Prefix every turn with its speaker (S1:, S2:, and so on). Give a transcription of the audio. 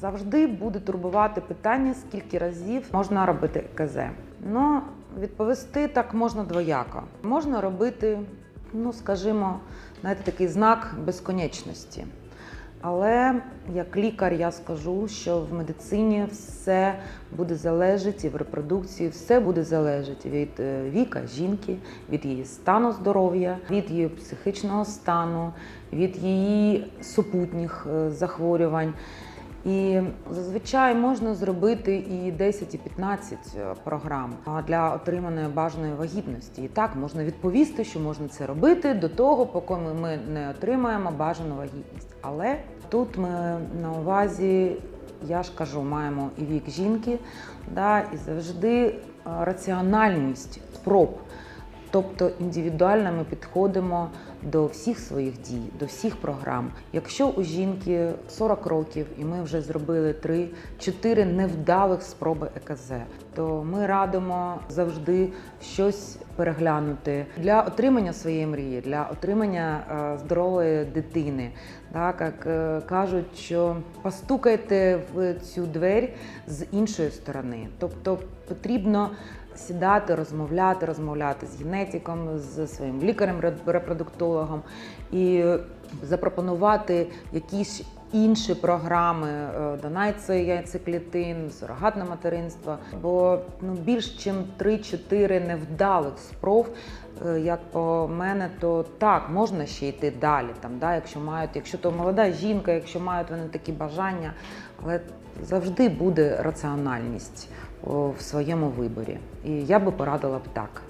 S1: Завжди буде турбувати питання, скільки разів можна робити ЕКЗ. Ну, відповісти так можна двояко. Можна робити, ну скажімо, знаєте, такий знак безконечності. Але як лікар я скажу, що в медицині все буде залежати і в репродукції все буде залежати від е, віка жінки, від її стану здоров'я, від її психічного стану, від її супутніх е, захворювань. І зазвичай можна зробити і 10, і 15 програм для отриманої бажаної вагітності. І так можна відповісти, що можна це робити до того, поки ми- ми не отримаємо бажану вагітність. Але тут ми на увазі, я ж кажу, маємо і вік жінки, да, і завжди е, раціональність спроб. Тобто індивідуально ми підходимо до всіх своїх дій, до всіх програм. Якщо у жінки 40 років і ми вже зробили 3-4 невдалих спроби ЕКЗ, то ми радимо завжди щось переглянути для отримання своєї мрії, для отримання е, здорової дитини. Так, як е, кажуть, що постукайте в цю двері з іншої сторони. Тобто потрібно сідати, розмовляти, розмовляти з генетиком, з своїм лікарем-репродуктологом і запропонувати якісь інші програми, е, яйцеклітин, сурогатне материнство. Бо ну, більш ніж 3-4 невдалих спроб, е, як по мене, то так, можна ще йти далі. Там, да, якщо мають, якщо то молода жінка, якщо мають вони такі бажання, але завжди буде раціональність в своєму виборі. І я би порадила б так.